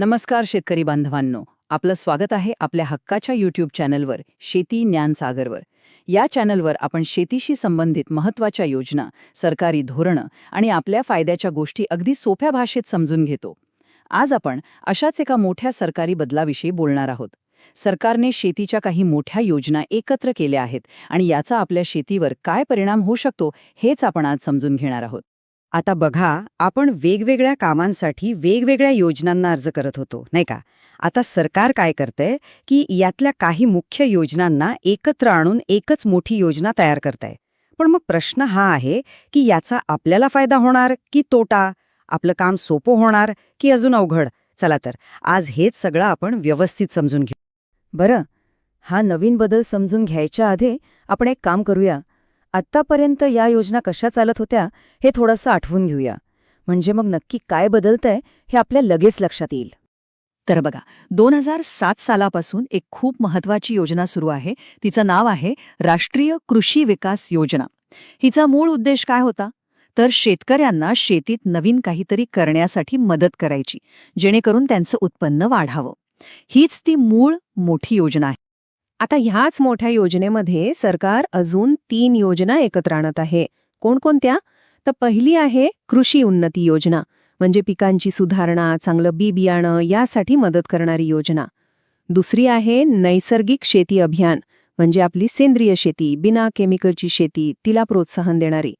नमस्कार शेतकरी बांधवांनो. आपलं स्वागत आहे आपल्या हक्काच्या यूट्यूब चॅनलवर शेती ज्ञान सागरवर. या चॅनलवर आपण शेतीशी संबंधित महत्त्वाच्या योजना सरकारी धोरणं आणि आपल्या फायद्याच्या गोष्टी अगदी सोप्या भाषेत समजून घेतो. आज आपण अशाच एका मोठ्या सरकारी बदलाविषयी बोलणार आहोत. सरकारने शेतीच्या काही मोठ्या योजना एकत्र केल्या आहेत आणि याचा आपल्या शेतीवर काय परिणाम होऊ शकतो हेच आपण आज समजून घेणार आहोत. आता बघा आपण वेगवेगळ्या कामांसाठी वेगवेगळ्या योजनांना अर्ज करत होतो नाही का? आता सरकार काय करतंय की यातल्या काही मुख्य योजनांना एकत्र आणून एकच मोठी योजना तयार करताय. पण मग प्रश्न हा आहे की याचा आपल्याला फायदा होणार की तोटा? आपलं काम सोपं होणार की अजून अवघड? चला तर आज हेच सगळं आपण व्यवस्थित समजून घेऊ. बरं हा नवीन बदल समजून घ्यायच्या आधी आपण एक काम करूया. आत्तापर्यंत या योजना कशा चालत होत्या हे थोडंसं आठवून घेऊया. म्हणजे मग नक्की काय बदलतंय हे आपल्या लगेच लक्षात येईल. तर बघा दोन हजार सात सालापासून एक खूप महत्वाची योजना सुरू आहे. तिचं नाव आहे राष्ट्रीय कृषी विकास योजना. हिचा मूळ उद्देश काय होता? तर शेतकऱ्यांना शेतीत नवीन काहीतरी करण्यासाठी मदत करायची जेणेकरून त्यांचं उत्पन्न वाढावं. हीच ती मूळ मोठी योजना आहे. आता ह्याच मोठ्या योजनेमध्ये सरकार अजून तीन योजना एकत्र आणत आहे. कोणकोणत्या? तर पहिली आहे कृषी उन्नती योजना म्हणजे पिकांची सुधारणा चांगलं बी बियाणं यासाठी मदत करणारी योजना. दुसरी आहे नैसर्गिक शेती अभियान म्हणजे आपली सेंद्रिय शेती बिना केमिकलची शेती तिला प्रोत्साहन देणारी.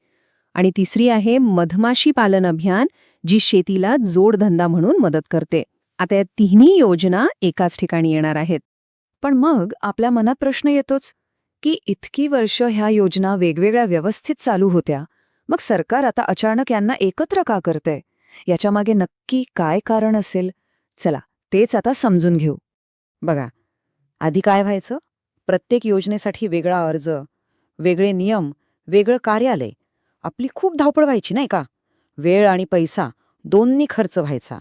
आणि तिसरी आहे मधमाशी पालन अभियान जी शेतीला जोडधंदा म्हणून मदत करते. आता या तिन्ही योजना एकाच ठिकाणी येणार आहेत. पण मग आपल्या मनात प्रश्न येतोच की इतकी वर्ष ह्या योजना वेगवेगळ्या व्यवस्थित चालू होत्या मग सरकार आता अचानक यांना एकत्र का करतंय? याच्यामागे नक्की काय कारण असेल? चला तेच आता समजून घेऊ. बघा आधी काय व्हायचं? प्रत्येक योजनेसाठी वेगळा अर्ज वेगळे नियम वेगळं कार्यालय. आपली खूप धावपळ व्हायची नाही का? वेळ आणि पैसा दोन्ही खर्च व्हायचा.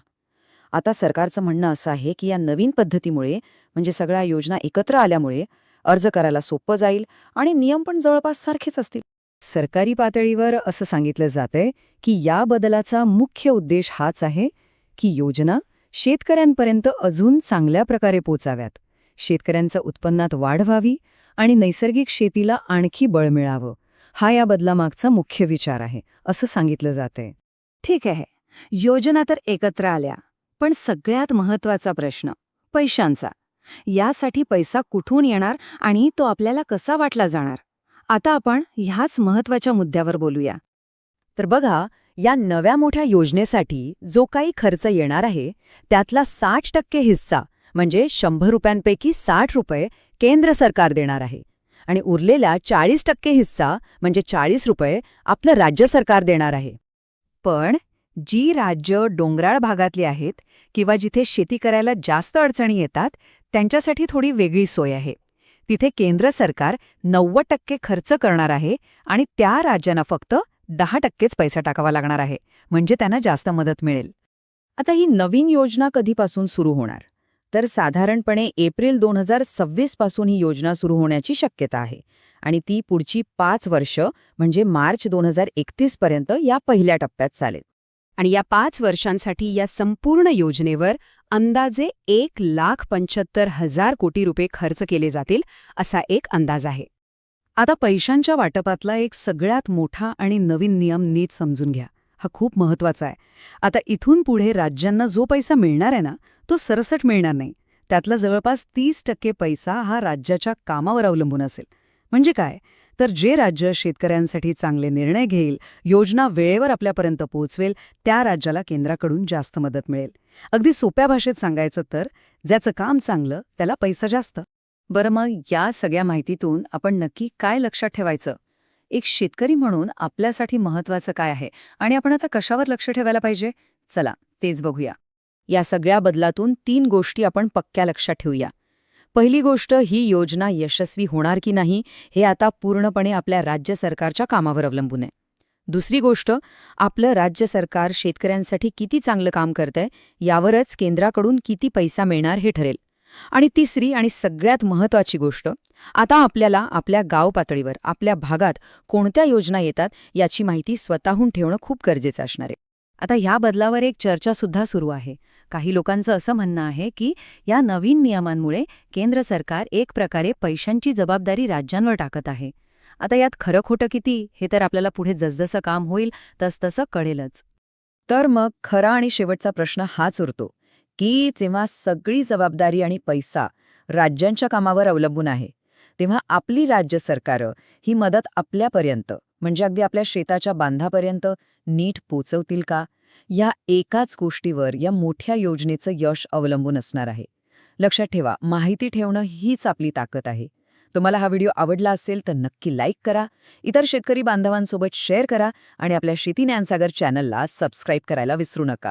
आता सरकारचं म्हणणं असं आहे की या नवीन पद्धतीमुळे म्हणजे सगळ्या योजना एकत्र आल्यामुळे अर्ज करायला सोपं जाईल आणि नियम पण जवळपास सारखेच असतील. सरकारी पातळीवर असं सांगितलं जातंय की या बदलाचा मुख्य उद्देश हाच आहे की योजना शेतकऱ्यांपर्यंत अजून चांगल्या प्रकारे पोचाव्यात. शेतकऱ्यांचं उत्पन्नात वाढ व्हावी आणि नैसर्गिक शेतीला आणखी बळ मिळावं. हा या बदलामागचा मुख्य विचार आहे असं सांगितलं जातंय. ठीक आहे. योजना तर एकत्र आल्या. पण सगळ्यात महत्त्वाचा प्रश्न पैशांचा. यासाठी पैसा कुठून येणार आणि तो आपल्याला कसा वाटला जाणार? आता आपण ह्याच महत्त्वाच्या मुद्द्यावर बोलूया. तर बघा या नव्या मोठ्या योजनेसाठी जो काही खर्च येणार आहे त्यातला साठ टक्के हिस्सा म्हणजे शंभर रुपयांपैकी साठ रुपये केंद्र सरकार देणार आहे. आणि उरलेला चाळीस टक्के हिस्सा म्हणजे चाळीस रुपये आपलं राज्य सरकार देणार आहे. पण जी राज्य डोंगराळ भागातली आहेत किंवा जिथे शेती करायला जास्त अडचणी येतात त्यांच्यासाठी थोडी वेगळी सोय आहे. तिथे केंद्र सरकार नव्वद टक्के खर्च करणार आहे आणि त्या राज्यांना फक्त दहा टक्केच पैसा टाकावा लागणार आहे म्हणजे त्यांना जास्त मदत मिळेल. आता ही नवीन योजना कधीपासून सुरू होणार? तर साधारणपणे एप्रिल दोन हजार सव्वीसपासून ही योजना सुरू होण्याची शक्यता आहे आणि ती पुढची पाच वर्ष म्हणजे मार्च दोन हजार एकतीस पर्यंत या पहिल्या टप्प्यात चालेल. आणि या पाच वर्षांसाठी या संपूर्ण योजनेवर अंदाजे एक लाख पंच्याहत्तर हजार कोटी रुपये खर्च केले जातील असा एक अंदाज आहे. आता पैशांच्या वाटपातला एक सगळ्यात मोठा आणि नवीन नियम नीट समजून घ्या. हा खूप महत्त्वाचा आहे. आता इथून पुढे राज्यांना जो पैसा मिळणार आहे ना तो सरसट मिळणार नाही. त्यातला जवळपास तीस टक्के पैसा हा राज्याच्या कामावर अवलंबून असेल. म्हणजे काय? तर जे राज्य शेतकऱ्यांसाठी चांगले निर्णय घेईल योजना वेळेवर आपल्यापर्यंत पोहोचवेल त्या राज्याला केंद्राकडून जास्त मदत मिळेल. अगदी सोप्या भाषेत सांगायचं तर ज्याचं काम चांगलं त्याला पैसा जास्त. बरं मग या सगळ्या माहितीतून आपण नक्की काय लक्षात ठेवायचं? एक शेतकरी म्हणून आपल्यासाठी महत्वाचं काय आहे? आणि आपण आता कशावर लक्ष ठेवायला पाहिजे? चला तेच बघूया. या सगळ्या बदलातून तीन गोष्टी आपण पक्क्या लक्षात ठेवूया. पहिली गोष्ट ही योजना यशस्वी होणार की नाही हे आता पूर्णपणे आपल्या राज्य सरकारच्या कामावर अवलंबून आहे. दुसरी गोष्ट आपलं राज्य सरकार शेतकऱ्यांसाठी किती चांगलं काम करतंय यावरच केंद्राकडून किती पैसा मिळणार हे ठरेल. आणि तिसरी आणि सगळ्यात महत्वाची गोष्ट आता आपल्याला आपल्या गाव पातळीवर आपल्या भागात कोणत्या योजना येतात याची माहिती स्वतःहून ठेवणं खूप गरजेचं असणार आहे. आता ह्या बदलावर एक चर्चासुद्धा सुरू आहे. काही लोकांचं असं म्हणणं आहे की या नवीन नियमांमुळे केंद्र सरकार एक प्रकारे पैशांची जबाबदारी राज्यांवर टाकत आहे. आता यात खरं खोटं किती हे तर आपल्याला पुढे जसजसं काम होईल तसतसं कळेलच. तर मग खरा आणि शेवटचा प्रश्न हाच उरतो की जेव्हा सगळी जबाबदारी आणि पैसा राज्यांच्या कामावर अवलंबून आहे तेव्हा आपली राज्य सरकारं ही मदत आपल्यापर्यंत म्हणजे अगदी आपल्या शेताच्या बांधापर्यंत नीट पोचवतील का? या एकाच गोष्टीवर या मोठ्या योजनेचं यश अवलंबून असणार आहे. लक्षात ठेवा माहिती ठेवणं हीच आपली ताकद आहे. तुम्हाला हा व्हिडिओ आवडला असेल तर नक्की लाईक करा इतर शेतकरी बांधवांसोबत शेअर करा आणि आपल्या शेती ज्ञानसागर चॅनलला सबस्क्राईब करायला विसरू नका.